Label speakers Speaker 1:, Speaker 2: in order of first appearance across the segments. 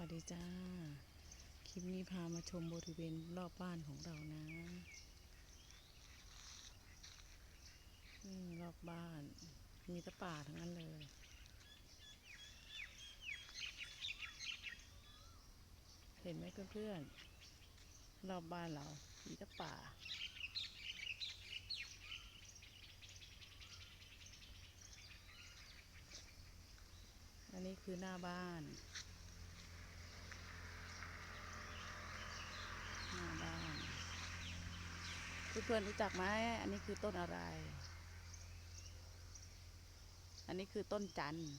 Speaker 1: วัสดีจ้า คลิปนี้พามาชมบริเวณรอบบ้านของเรานะนี่รอบบ้าน มีต่ป่าทั้งนั้นเลยเห็นไหมเพื่อนๆรอบบ้านเรา มีต่ป่าอันนี้คือหน้าบ้าน เพื่อนๆรู้จักไหมอันนี้คือต้นอะไร อันนี้คือต้นจันทร์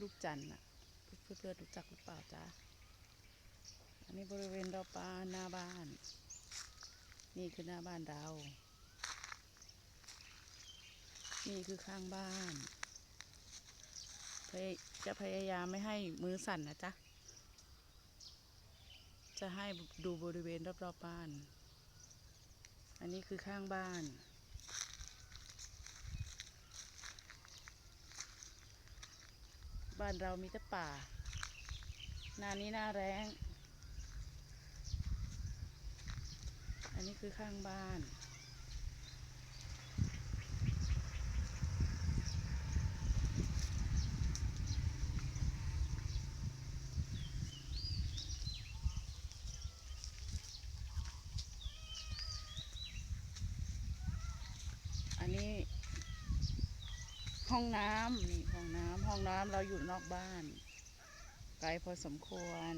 Speaker 1: ลูกจันทร์อะเพื่อนๆรู้จักหรือเปล่าจ๊ะอันนี้บริเวณรอบบ้าหน้าบ้าน นี่คือหน้าบ้านเรา นี่คือข้างบ้าน จะพยายามไม่ให้มือสั่นนะจ๊ะ จะให้ดูบริเวณรอบๆบบ้าน อันนี้คือข้างบ้าน บ้านเรามีแต่ป่า หน้านี้หน้าแรงอันนี้คือข้างบ้าน อันนี้ ห้องน้ำนี่ห้องน้ำห้องน้ำเราอยู่นอกบ้าน ไกลพอสมควร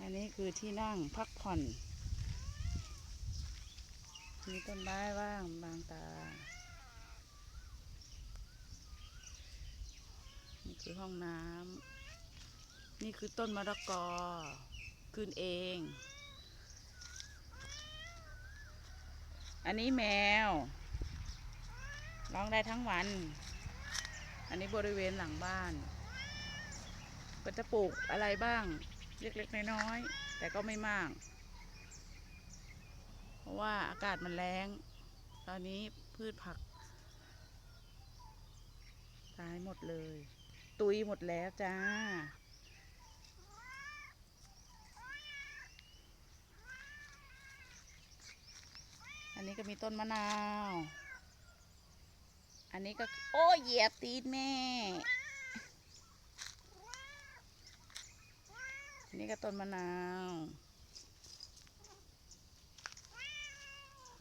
Speaker 1: อันนี้คือที่นั่งพักผ่อน มีต้นไม้ว่างบางตา นี่คือห้องน้ำนี่คือต้นมะละกอขึ้นเอง อันนี้แมว ร้องได้ทั้งวัน อันนี้บริเวณหลังบ้าน ก็จะปลูกอะไรบ้าง เล็กๆน้อยๆแต่ก็ไม่มาก เพราะว่าอากาศมันแรงตอนนี้พืชผัก ตายหมดเลย ตุยหมดแล้วจ้า อันนี้ก็มีต้นมะนาว อันนี้ก็โอ้เหยียบตีนแม่ อันนี้ก็ต้นมะนาว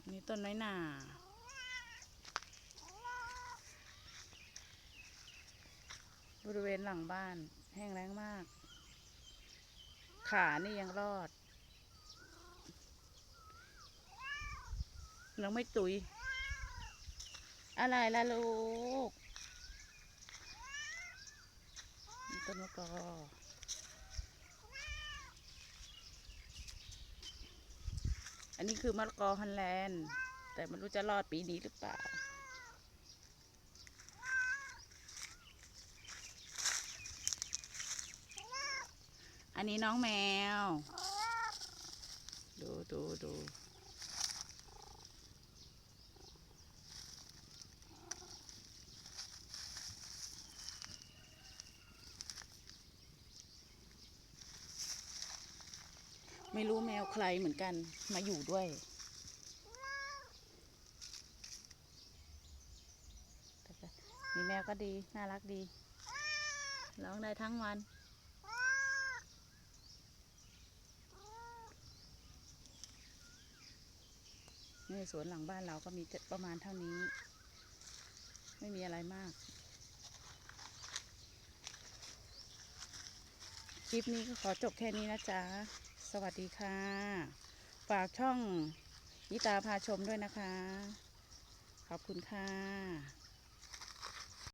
Speaker 1: นนี้ต้นน้อยหนาบริเวณหลังบ้านแห้งแล้งมาก ขานี่ยังรอด ยังไม่ตุย อะไรล่ะลูกต้นมะกออันนี้คือมะละกอฮอลแลนด์ แต่ไม่รู้จะรอดปีนี้หรือเปล่า อันนี้น้องแมว ดูดูดู ไม่รู้แมวใครเหมือนกันมาอยู่ด้วย มีแมวก็ดี น่ารักดี ร้องได้ทั้งวันนี่สวนหลังบ้านเราก็มีประมาณเท่านี้ ไม่มีอะไรมาก คลิปนี้ก็ขอจบแค่นี้นะจ๊ะ สวัสดีค่ะ ฝากช่องยิตาพาชมด้วยนะคะ ขอบคุณค่ะ